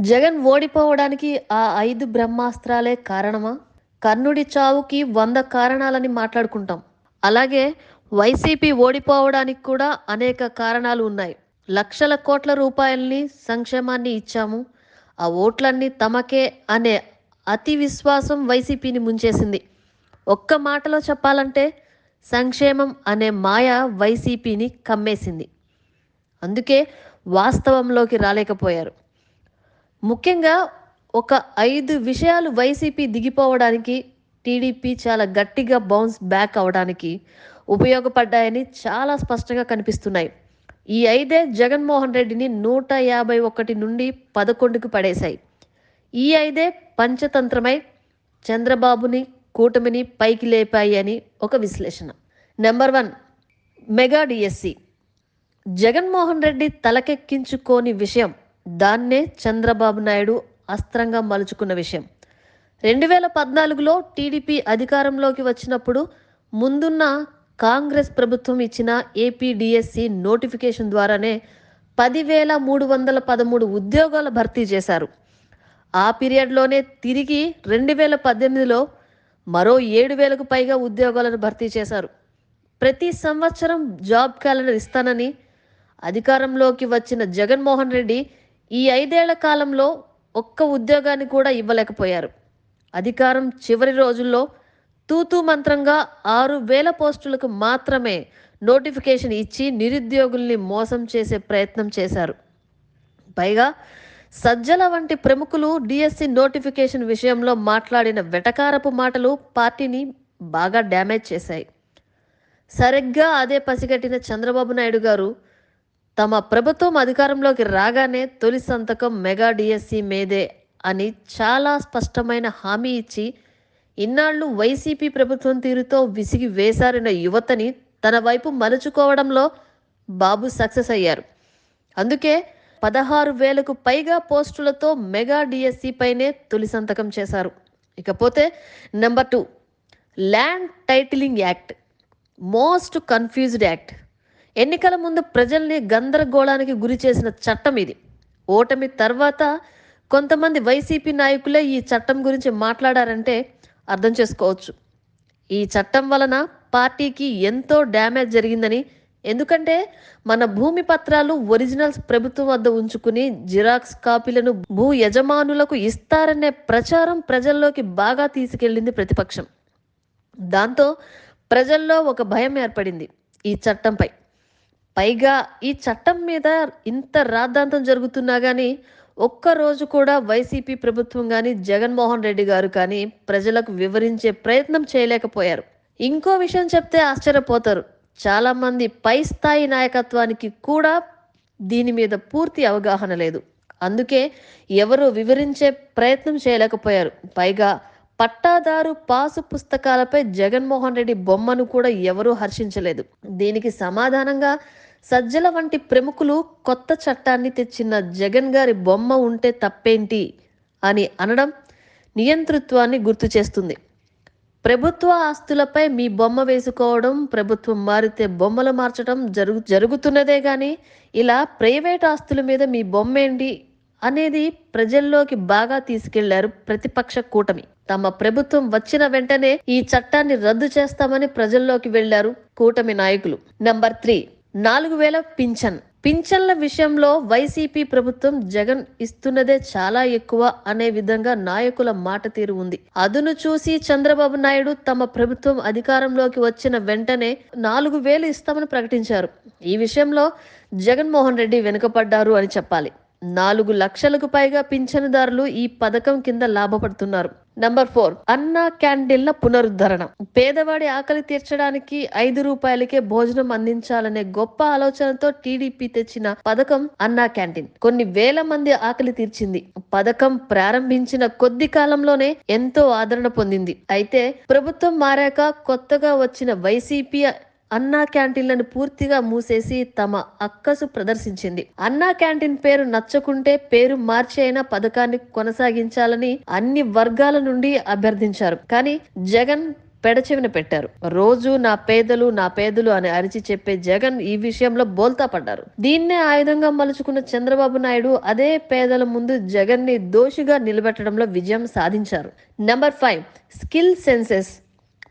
జగన్ ఓడిపోవడానికి ఆ ఐదు బ్రహ్మాస్త్రాలే కారణమా? కర్ణుడి చావుకి వంద కారణాలని మాట్లాడుకుంటాం. అలాగే వైసీపీ ఓడిపోవడానికి కూడా అనేక కారణాలు ఉన్నాయి. లక్షల కోట్ల రూపాయల్ని సంక్షేమాన్ని ఇచ్చాము. ఆ ఓట్లన్నీ తమకే అనే అతి విశ్వాసం వైసీపీని ముంచేసింది. ఒక్క మాటలో చెప్పాలంటే సంక్షేమం అనే మాయ వైసీపీని కమ్మేసింది. అందుకే వాస్తవంలోకి రాలేకపోయారు. ముఖ్యంగా ఒక ఐదు విషయాలు వైసీపీ దిగిపోవడానికి టీడీపీ చాలా గట్టిగా బౌన్స్ బ్యాక్ అవడానికి ఉపయోగపడ్డాయని చాలా స్పష్టంగా కనిపిస్తున్నాయి. ఈ ఐదే జగన్మోహన్ రెడ్డిని నూట యాభై ఒకటి నుండి పదకొండుకు పడేశాయి. ఈ ఐదే పంచతంత్రమై చంద్రబాబుని కూటమిని పైకి లేపాయి అని ఒక విశ్లేషణ. Number one mega DSC. Jaganmohan Reddy తలకెక్కించుకోని విషయం దాన్నే చంద్రబాబు నాయుడు అస్త్రంగా మలుచుకున్న విషయం. రెండు వేల పద్నాలుగులో టీడీపీ అధికారంలోకి వచ్చినప్పుడు ముందున్న కాంగ్రెస్ ప్రభుత్వం ఇచ్చిన ఏపీడిఎస్సి నోటిఫికేషన్ ద్వారానే పదివేల మూడు వందల పదమూడు ఉద్యోగాల భర్తీ చేశారు. ఆ పీరియడ్లోనే తిరిగి రెండు వేల పద్దెనిమిదిలో మరో ఏడు వేలకు పైగా ఉద్యోగాలను భర్తీ చేశారు. ప్రతి సంవత్సరం జాబ్ క్యాలెండర్ ఇస్తానని అధికారంలోకి వచ్చిన జగన్మోహన్ రెడ్డి ఈ ఐదేళ్ళ కాలంలో ఒక్క ఉద్యోగాన్ని కూడా ఇవ్వలేకపోయారు. అధికారం చివరి రోజుల్లో తూతూ మంత్రంగా ఆరు వేల పోస్టులకు మాత్రమే నోటిఫికేషన్ ఇచ్చి నిరుద్యోగుల్ని మోసం చేసే ప్రయత్నం చేశారు. పైగా సజ్జల వంటి ప్రముఖులు డిఎస్సి నోటిఫికేషన్ విషయంలో మాట్లాడిన వెటకారపు మాటలు పార్టీని బాగా డ్యామేజ్ చేశాయి. సరిగ్గా అదే పసిగట్టిన చంద్రబాబు నాయుడు గారు తమ ప్రభుత్వం అధికారంలోకి రాగానే తొలి సంతకం మెగా డిఎస్సి మీదే అని చాలా స్పష్టమైన హామీ ఇచ్చి ఇన్నాళ్ళు వైసీపీ ప్రభుత్వం తీరుతో విసిగి వేసారిన యువతని తన వైపు మలుచుకోవడంలో బాబు సక్సెస్ అయ్యారు. అందుకే పదహారు వేలకు పైగా పోస్టులతో మెగా డిఎస్సి పైనే తొలి సంతకం చేశారు. ఇకపోతే number two land titling act most confused act. ఎన్నికల ముందు ప్రజల్ని గందరగోళానికి గురి చేసిన చట్టం ఇది. ఓటమి తర్వాత కొంతమంది వైసీపీ నాయకులే ఈ చట్టం గురించి మాట్లాడారంటే అర్థం చేసుకోవచ్చు. ఈ చట్టం వలన పార్టీకి ఎంతో డ్యామేజ్ జరిగిందని ఎందుకంటే మన భూమి పత్రాలు ఒరిజినల్స్ ప్రభుత్వం వద్ద ఉంచుకుని జిరాక్స్ కాపీలను భూ యజమానులకు ఇస్తారనే ప్రచారం ప్రజల్లోకి బాగా తీసుకెళ్ళింది ప్రతిపక్షం. దాంతో ప్రజల్లో ఒక భయం ఏర్పడింది ఈ చట్టంపై. పైగా ఈ చట్టం మీద ఇంత రాద్ధాంతం జరుగుతున్నా కానీ ఒక్కరోజు కూడా వైసీపీ ప్రభుత్వం కానీ జగన్మోహన్ రెడ్డి గారు కానీ ప్రజలకు వివరించే ప్రయత్నం చేయలేకపోయారు. ఇంకో విషయం చెప్తే ఆశ్చర్యపోతారు. చాలామంది పై స్థాయి నాయకత్వానికి కూడా దీని మీద పూర్తి అవగాహన లేదు. అందుకే ఎవరు వివరించే ప్రయత్నం చేయలేకపోయారు. పైగా పట్టాదారు పాసు పుస్తకాలపై జగన్మోహన్ రెడ్డి బొమ్మను కూడా ఎవరూ హర్షించలేదు. దీనికి సమాధానంగా సజ్జల వంటి ప్రముఖులు కొత్త చట్టాన్ని తెచ్చిన జగన్ గారి బొమ్మ ఉంటే తప్పేంటి అని అనడం నియంతృత్వాన్ని గుర్తు చేస్తుంది. ప్రభుత్వ ఆస్తులపై మీ బొమ్మ వేసుకోవడం ప్రభుత్వం మారితే బొమ్మలు మార్చడం జరుగు జరుగుతున్నదే కానీ ఇలా ప్రైవేట్ ఆస్తుల మీద మీ బొమ్మ ఏంటి అనేది ప్రజల్లోకి బాగా తీసుకెళ్ళారు ప్రతిపక్ష కూటమి. తమ ప్రభుత్వం వచ్చిన వెంటనే ఈ చట్టాన్ని రద్దు చేస్తామని ప్రజల్లోకి వెళ్ళారు కూటమి నాయకులు. నంబర్ త్రీ నాలుగు వేల పింఛన్. పింఛన్ల విషయంలో వైసీపీ ప్రభుత్వం జగన్ ఇస్తున్నదే చాలా ఎక్కువ అనే విధంగా నాయకుల మాట తీరు ఉంది. అదును చూసి చంద్రబాబు నాయుడు తమ ప్రభుత్వం అధికారంలోకి వచ్చిన వెంటనే నాలుగు వేలు ఇస్తామని ప్రకటించారు. ఈ విషయంలో జగన్మోహన్ రెడ్డి వెనుకపడ్డారు అని చెప్పాలి. నాలుగు లక్షలకు పైగా పింఛనుదారులు ఈ పథకం కింద లాభపడుతున్నారు. నంబర్ ఫోర్ అన్నా క్యాంటీన్ల పునరుద్ధరణ. పేదవాడి ఆకలి తీర్చడానికి ఐదు రూపాయలకే భోజనం అందించాలనే గొప్ప ఆలోచనతో టీడీపీ తెచ్చిన పథకం అన్నా క్యాంటీన్ కొన్ని వేల మంది ఆకలి తీర్చింది. పథకం ప్రారంభించిన కొద్ది కాలంలోనే ఎంతో ఆదరణ పొందింది. అయితే ప్రభుత్వం మారాక కొత్తగా వచ్చిన వైసీపీ అన్నా క్యాంటీన్లను పూర్తిగా మూసేసి తమ అక్కసు ప్రదర్శించింది. అన్నా క్యాంటీన్ పేరు నచ్చకుంటే పేరు మార్చి అయినా పథకాన్ని కొనసాగించాలని అన్ని వర్గాల నుండి అభ్యర్థించారు. కానీ జగన్ పెడచెవిన పెట్టారు. రోజు నా పేదలు నా పేదలు అని అరిచి చెప్పే జగన్ ఈ విషయంలో బోల్తా పడ్డారు. దీన్నే ఆయుధంగా మలుచుకున్న చంద్రబాబు నాయుడు అదే పేదల ముందు జగన్ని దోషిగా నిలబెట్టడంలో విజయం సాధించారు. Number five skill census.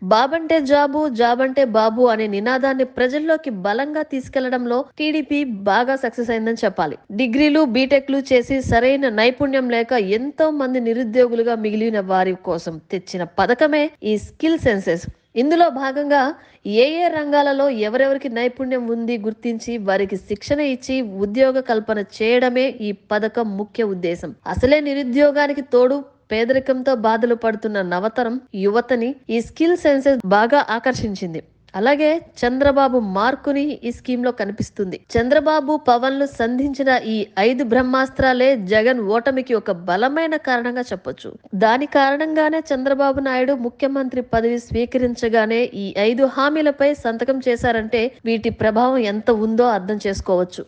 బాబంటే job జాబంటే బాబు అనే నినాదాన్ని ప్రజల్లోకి బలంగా తీసుకెళ్ళడంలో టీడీపీ బాగా సక్సెస్ అయిందని చెప్పాలి. డిగ్రీలు బీటెక్లు చేసి సరైన నైపుణ్యం లేక ఎంతో మంది నిరుద్యోగులుగా మిగిలిన వారి కోసం తెచ్చిన పథకమే ఈ స్కిల్ సెన్సెస్. ఇందులో భాగంగా ఏ ఏ రంగాలలో ఎవరెవరికి నైపుణ్యం ఉంది గుర్తించి వారికి శిక్షణ ఇచ్చి ఉద్యోగ కల్పన చేయడమే ఈ పథకం ముఖ్య ఉద్దేశం. అసలే నిరుద్యోగానికి తోడు పేదరికంతో బాధలు పడుతున్న నవతరం యువతని ఈ స్కిల్ సెన్సెస్ బాగా ఆకర్షించింది. అలాగే చంద్రబాబు మార్కుని ఈ స్కీమ్లో కనిపిస్తుంది. చంద్రబాబు పవన్లు సంధించిన ఈ ఐదు బ్రహ్మాస్త్రాలే జగన్ ఓటమికి ఒక బలమైన కారణంగా చెప్పొచ్చు. దాని కారణంగానే చంద్రబాబు నాయుడు ముఖ్యమంత్రి పదవి స్వీకరించగానే ఈ ఐదు హామీలపై సంతకం చేశారంటే వీటి ప్రభావం ఎంత ఉందో అర్థం చేసుకోవచ్చు.